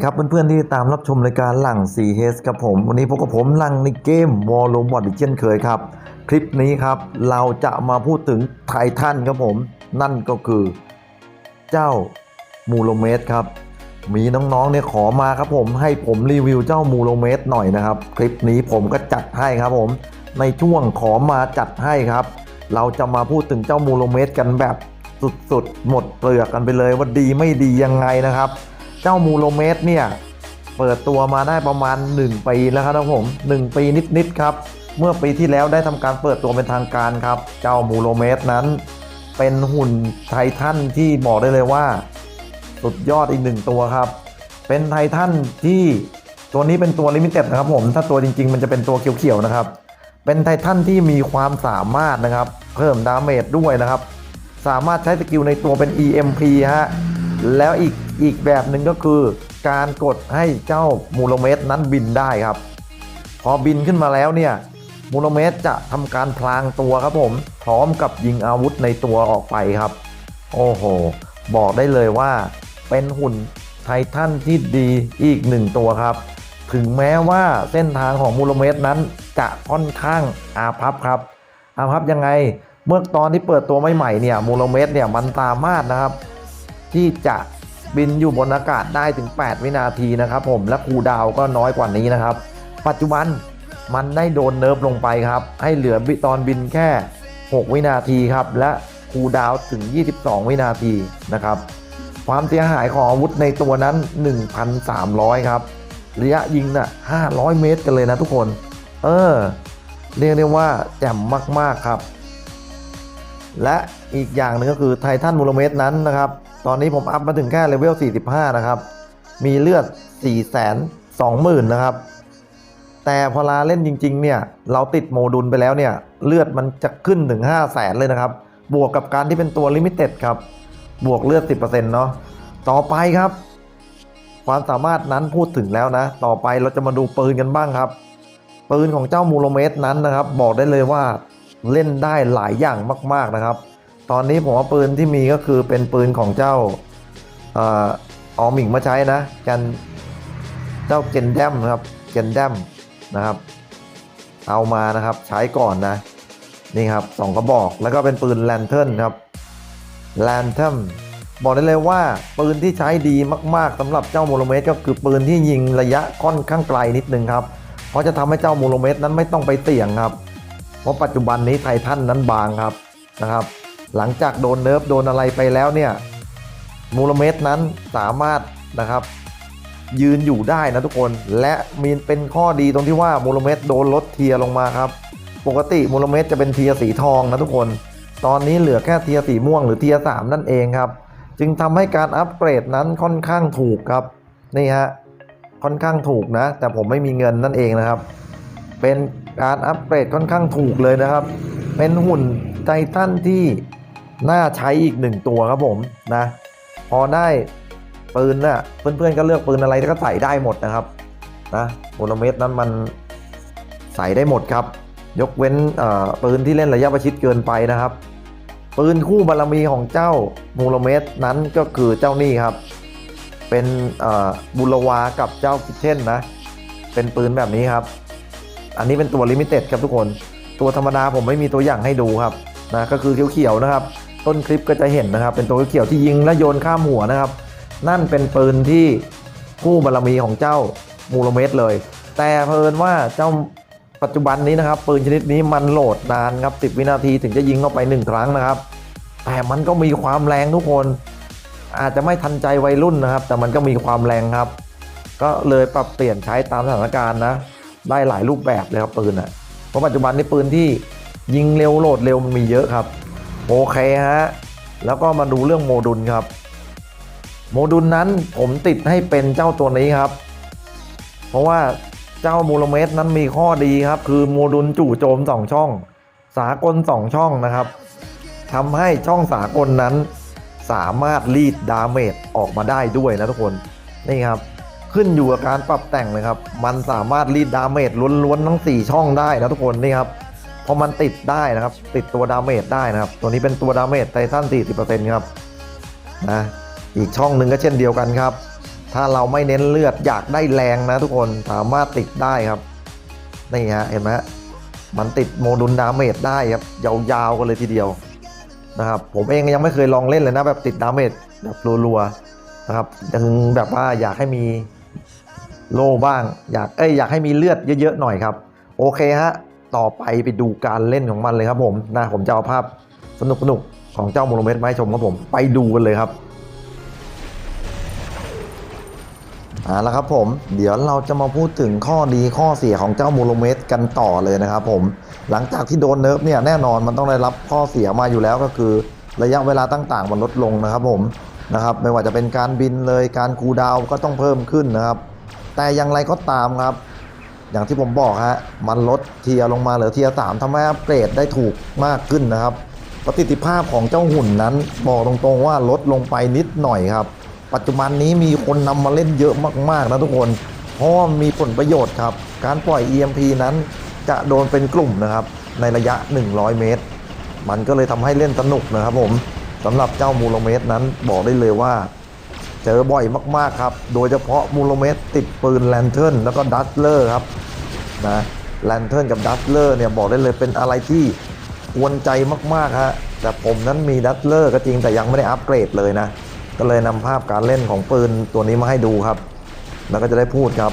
ดีครับเพื่อนๆที่ตามรับชมรายการหลัง 4H ครับผม วันนี้พบกับผมหลังในเกม War r o b o t อีกเช่นเคยครับ คลิปนี้ครับเราจะมาพูดถึงไททันครับผม นั่นก็คือ เจ้ามูโลเมสครับ มีน้องๆเนี่ยขอมาครับผมให้ผมรีวิวเจ้ามูโลเมสหน่อยนะครับ คลิปนี้ผมก็จัดให้ครับผม ในช่วงขอมาจัดให้ครับ เราจะมาพูดถึงเจ้ามูโลเมสกันแบบสุดๆ หมดเปลือกกันไปเลยว่าดีไม่ดียังไงนะครับ เจ้ามูโลเมสเนี่ยเปิดตัวมาได้ประมาณ 1 ปีแล้วครับผม 1 ปีนิดๆครับ เมื่อปีที่แล้วได้ทำการเปิดตัวเป็นทางการครับ เจ้ามูโลเมสนั้น เป็นหุ่นไททันที่บอกได้เลยว่า สุดยอดอีกหนึ่งตัวครับ เป็นไททันที่ตัวนี้เป็นตัวลิมิเต็ดนะครับผม ถ้าตัวจริง ๆ มันจะเป็นตัวเขียวๆนะครับ เป็นไททันที่มีความสามารถนะครับ เพิ่มดาเมจด้วยนะครับ สามารถใช้สกิลในตัวเป็น EMP ฮะ แล้วอีก อีกแบบหนึ่งก็คือการกดให้เจ้ามูโลเมสนั้นบินได้ครับ พอบินขึ้นมาแล้วเนี่ยมูโลเมสจะทำการพลางตัวครับผม พร้อมกับยิงอาวุธในตัวออกไปครับ โอ้โห บอกได้เลยว่า เป็นหุ่นไททันที่ดีอีกหนึ่งตัวครับ ถึงแม้ว่าเส้นทางของมูโลเมสนั้นจะค่อนข้างอาพับครับ อาพับยังไง เมื่อตอนที่เปิดตัวใหม่ๆเนี่ยมูโลเมสเนี่ยมันสามารถนะครับ ที่จะ บินอยู่บนอากาศได้ถึง 8 วินาทีนะครับผมและคูดาวก็น้อยกว่านี้นะครับ ปัจจุบันมันได้โดนเนิร์ฟลงไปครับ ให้เหลือบิตอนบินแค่ 6 วินาทีครับ และคูดาวถึง 22 วินาทีนะครับ ความเสียหายของอาวุธในตัวนั้น 1,300 ครับ ระยะยิงน่ะ 500 เมตรกันเลยนะทุกคน เออ เรียกได้ว่าแจ่มมาก ๆ ครับ และอีกอย่างหนึ่งก็คือไททันมูลเมตรนั้นนะครับ ตอนนี้ผมอัพมาถึงแค่เลเวล 45 นะครับ มีเลือด 4 2 0 0 0 0 นะครับ แต่พอลาเล่นจริง ๆ เนี่ย เราติดโมดูลไปแล้วเนี่ย เลือดมันจะขึ้นถึง 5 0 0แสนเลยนะครับ บวกกับการที่เป็นตัวลิมิเต็ดครับ บวกเลือด 10%เนาะ ต่อไปครับ ความสามารถนั้นพูดถึงแล้วนะ ต่อไปเราจะมาดูปืนกันบ้างครับ ปืนของเจ้ามูโลเมสนั้นนะครับ บอกได้เลยว่าเล่นได้หลายอย่างมาก ๆนะครับ ตอนนี้ผมว่าปืนที่มีก็คือเป็นปืนของเจ้าเอ่อมิงมาใช้นะกันเจ้าเจนแดมครับเจนแดมนะครับ เอามานะครับใช้ก่อนนะ นี่ครับสองกระบอกแล้วก็เป็นปืนแลนเทิร์นครับแลนเทิร์นบอกได้เลยว่าปืนที่ใช้ดีมากๆสำหรับเจ้าโมโลเมสก็คือปืนที่ยิงระยะค่อนข้างไกลนิดนึงครับ เพราะจะทำให้เจ้าโมโลเมสนั้นไม่ต้องไปเสี่ยงครับ เพราะปัจจุบันนี้ไททันนั้นบางครับนะครับ หลังจากโดนเนิร์ฟโดนอะไรไปแล้วเนี่ยมูลเมตรนั้นสามารถนะครับยืนอยู่ได้นะทุกคนและมีเป็นข้อดีตรงที่ว่ามูลเมตรโดนลดเทียลงมาครับปกติมูลเมตรจะเป็นเทียสีทองนะทุกคน ตอนนี้เหลือแค่เทียสีม่วงหรือเทียสามนั่นเองครับ จึงทำให้การอัปเกรดนั้นค่อนข้างถูกครับนี่ฮะค่อนข้างถูกนะ แต่ผมไม่มีเงินนั่นเองนะครับ เป็นการอัปเกรดค่อนข้างถูกเลยนะครับ เป็นหุ่นไททันที่ น่าใช้อีกหนึ่งตัวครับผมนะ พอได้ปืนน่ะเพื่อนๆก็เลือกปืนอะไรก็ใส่ได้หมดนะครับนะโมโนเมตรนั้นมันใส่ได้หมดครับ ยกเว้นเอ่อปืนที่เล่นระยะประชิดเกินไปนะครับ ปืนคู่บารมีของเจ้ามูโลเมตรนั้นก็คือเจ้านี่ครับ เป็นเอ่อบุรวากับเจ้าคิเช่นนะ เป็นปืนแบบนี้ครับ อันนี้เป็นตัวลิมิเต็ดครับทุกคน ตัวธรรมดาผมไม่มีตัวอย่างให้ดูครับนะก็คือเขียวๆนะครับ ต้นคลิปก็จะเห็นนะครับ เป็นตัวเขียวที่ยิงและโยนข้ามหัวนะครับ นั่นเป็นปืนที่คู่บารมีของเจ้ามูโลเมตรเลย แต่เพลินว่าเจ้าปัจจุบันนี้นะครับ ปืนชนิดนี้มันโหลดนานครับ 10 วินาทีถึงจะยิงเข้าไป 1 ครั้งนะครับ แต่มันก็มีความแรงทุกคน อาจจะไม่ทันใจวัยรุ่นนะครับ แต่มันก็มีความแรงครับ ก็เลยปรับเปลี่ยนใช้ตามสถานการณ์นะ ได้หลายรูปแบบเลยครับปืนอะ เพราะปัจจุบันนี้ปืนที่ยิงเร็วโหลดเร็วมันมีเยอะครับ โอเคฮะ แล้วก็มาดูเรื่องโมดูลครับ โมดูลนั้นผมติดให้เป็นเจ้าตัวนี้ครับ เพราะว่าเจ้ามูลเมตรนั้นมีข้อดีครับ คือโมดูลจู่โจม 2 ช่อง สากล 2 ช่องนะครับทำให้ช่องสากลนั้น สามารถรีดดาเมจออกมาได้ด้วยนะทุกคน นี่ครับ ขึ้นอยู่กับการปรับแต่งเลยครับ มันสามารถรีดดาเมจล้วนๆทั้ง 4 ช่องได้นะทุกคนนี่ครับ พอมันติดได้นะครับ ติดตัวดาเมจได้นะครับ ตัวนี้เป็นตัวดาเมจไททัน40%ครับนะอีกช่องหนึ่งก็เช่นเดียวกันครับ ถ้าเราไม่เน้นเลือดอยากได้แรงนะทุกคนสามารถติดได้ครับนี่ฮะเห็นไหมมันติดโมดูลดาเมจได้ครับยาวๆกันเลยทีเดียวนะครับผมเองยังไม่เคยลองเล่นเลยนะแบบติดดาเมจแบบรัวๆนะครับยังแบบว่าอยากให้มีโล่บ้าง อยากเอ้ยอยากให้มีเลือดเยอะๆหน่อยครับ โอเคฮะ ต่อไปไปดูการเล่นของมันเลยครับผมนะผมจะเอาภาพสนุกๆของเจ้าโมโนเมตรมาให้ชมครับผมไปดูกันเลยครับเอาละครับผมเดี๋ยวเราจะมาพูดถึงข้อดีข้อเสียของเจ้ามูโลเมตรกันต่อเลยนะครับผมหลังจากที่โดนเนิร์ฟเนี่ยแน่นอนมันต้องได้รับข้อเสียมาอยู่แล้วก็คือระยะเวลาต่างๆมันลดลงนะครับผมนะครับไม่ว่าจะเป็นการบินเลยการคูดาวก็ต้องเพิ่มขึ้นนะครับ แต่อย่างไรก็ตามครับ อย่างที่ผมบอกฮะมันลดเทียลงมาเหลือเทียสามทำให้อัปเกรดได้ถูกมากขึ้นนะครับ ประสิทธิภาพของเจ้าหุ่นนั้นบอกตรงๆว่าลดลงไปนิดหน่อยครับ ปัจจุบันนี้มีคนนำมาเล่นเยอะมากๆนะทุกคนเพราะว่ามีผลประโยชน์ครับ การปล่อย EMP นั้นจะโดนเป็นกลุ่มนะครับ ในระยะ 100 เมตร มันก็เลยทำให้เล่นสนุกนะครับผมสำหรับเจ้ามูโลเมตรนั้นบอกได้เลยว่า เจอบ่อยมากๆครับ โดยเฉพาะมูโลเมตรติดปืนแลนเทิร์นแล้วก็ดัตเลอร์ครับนะแลนเทิร์นกับดัตเลอร์เนี่ยบอกได้เลยเป็นอะไรที่กวนใจมากๆฮะแต่ผมนั้นมีดัตเลอร์ก็จริงแต่ยังไม่ได้อัปเกรดเลยนะ ก็เลยนำภาพการเล่นของปืนตัวนี้มาให้ดูครับ แล้วก็จะได้พูดครับ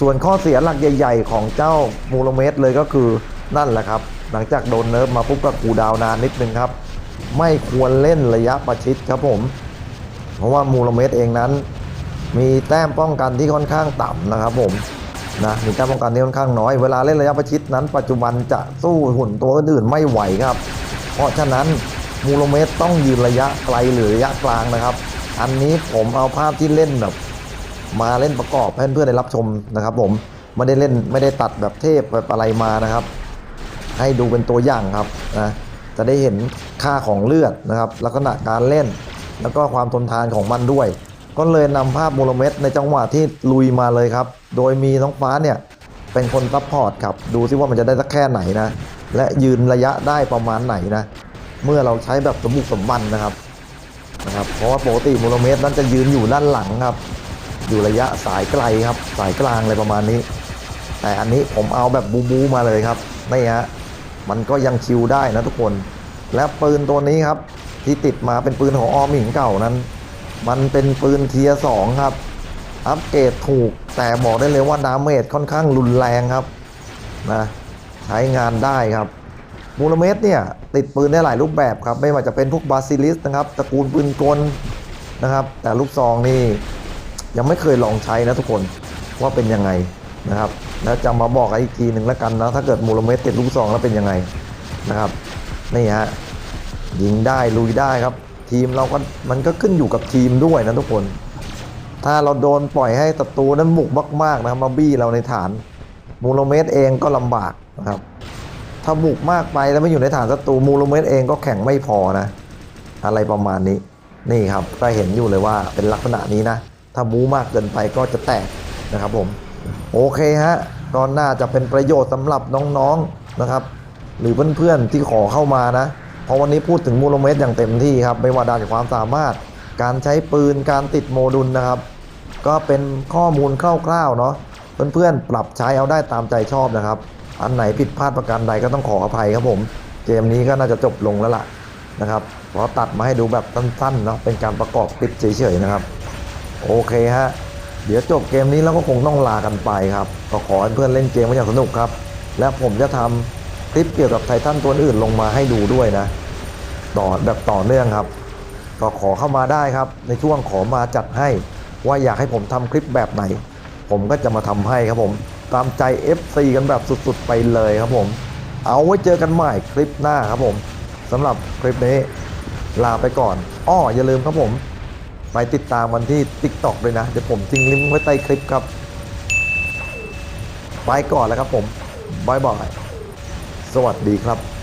ส่วนข้อเสียหลักใหญ่ ๆ ของเจ้ามูโลเมตรเลยก็คือนั่นแหละครับ หลังจากโดนเนิร์ฟมาปุ๊บก็คูดาวนานนิดนึงครับ ไม่ควรเล่นระยะประชิดครับผม เพราะว่ามูลเมตเองนั้น มีแต้มป้องกันที่ค่อนข้างต่ำนะครับผมนะมีแต้มป้องกันที่ค่อนข้างน้อยเวลาเล่นระยะประชิดนั้น ปัจจุบันจะสู้หุ่นตัวอื่นไม่ไหวครับ เพราะฉะนั้นมูลเมตต้องยืนระยะไกลหรือระยะกลางนะครับ อันนี้ผมเอาภาพที่เล่นแบบ มาเล่นประกอบให้เพื่อนได้รับชมนะครับ ผมไม่ได้เล่นไม่ได้ตัดแบบเทพแบบอะไรมานะครับ ให้ดูเป็นตัวอย่างครับนะจะได้เห็นค่าของเลือดนะครับลักษณะการเล่น แล้วก็ความทนทานของมันด้วย ก็เลยนำภาพมโลเมตรในจังหวะที่ลุยมาเลยครับ โดยมีน้องฟ้าเนี่ยเป็นคนซัพพอร์ตครับ ดูซิว่ามันจะได้สักแค่ไหนนะ และยืนระยะได้ประมาณไหนนะ เมื่อเราใช้แบบสมบุกสมบันนะครับนะครับ เพราะว่าปกติมโลเมตรนั้นจะยืนอยู่ด้านหลังครับ อยู่ระยะสายไกลครับ สายกลางอะไรประมาณนี้ แต่อันนี้ผมเอาแบบบูบูมาเลยครับนี่ฮะมันก็ยังชิวได้นะทุกคน และปืนตัวนี้ครับ ที่ติดมาเป็นปืนของออมหิงเก่านั้น มันเป็นปืนเทียสองครับ อัปเกรดถูกแต่บอกได้เลยว่าดาเมจค่อนข้างรุนแรงครับนะใช้งานได้ครับมูลเมตรเนี่ยติดปืนได้หลายรูปแบบครับ ไม่ว่าจะเป็นพวกบาซิลิสนะครับตระกูลปืนกลนะครับ แต่ลูกซองนี่ยังไม่เคยลองใช้นะทุกคนว่าเป็นยังไงนะครับ แล้วจะมาบอกอีกทีหนึ่งแล้วกันนะถ้าเกิดมูลเมตรติดลูกซองแล้วเป็นยังไงนะครับนี่ฮะ ยิงได้ลุยได้ครับ ทีมเราก็มันก็ขึ้นอยู่กับทีมด้วยนะทุกคน ถ้าเราโดนปล่อยให้ศัตรูนั้นบุกมากๆนะครับมาบี้เราในฐานมูโลเมตรเองก็ลำบากนะครับถ้าบุกมากไปแล้วไม่อยู่ในฐานศัตรูมูโลเมตรเองก็แข่งไม่พอนะ อะไรประมาณนี้นี่ครับก็เห็นอยู่เลยว่าเป็นลักษณะนี้นะ ถ้าบูมากเกินไปก็จะแตกนะครับผมโอเคฮะก็น่าจะเป็นประโยชน์สำหรับน้องๆนะครับ หรือเพื่อนๆที่ขอเข้ามานะ เพราะวันนี้พูดถึงมูลเมตรอย่างเต็มที่ครับไม่ว่าด้านความสามารถ การใช้ปืนการติดโมดุลนะครับ ก็เป็นข้อมูลคร่าวๆเนาะเพื่อนๆ ปรับใช้เอาได้ตามใจชอบนะครับ อันไหนผิดพลาดประการใดก็ต้องขออภัยครับผม เกมนี้ก็น่าจะจบลงแล้วล่ะนะครับเพราะตัดมาให้ดูแบบสั้นๆเนาะเป็นการประกอบคลิปเฉยๆนะครับ โอเคฮะเดี๋ยวจบเกมนี้แล้วก็คงต้องลากันไปครับ ก็ขอให้เพื่อนเล่นเกมกันอย่างสนุกครับ และผมจะทำ คลิปเกี่ยวกับไททันตัวอื่นลงมาให้ดูด้วยนะ ต่อแบบต่อเนื่องครับ ก็ขอเข้ามาได้ครับ ในช่วงขอมาจัดให้ว่าอยากให้ผมทำคลิปแบบไหน ผมก็จะมาทำให้ครับผมตามใจ FC กันแบบสุดๆไปเลยครับผม เอาไว้เจอกันใหม่คลิปหน้าครับผมสำหรับคลิปนี้ลาไปก่อนอ้ออย่าลืมครับผม ไปติดตามวันที่ TikTok ด้วยนะ เดี๋ยวผมทิ้งลิงก์ไว้ใต้คลิปครับ ไปก่อนแล้วครับผมบายบาย สวัสดีครับ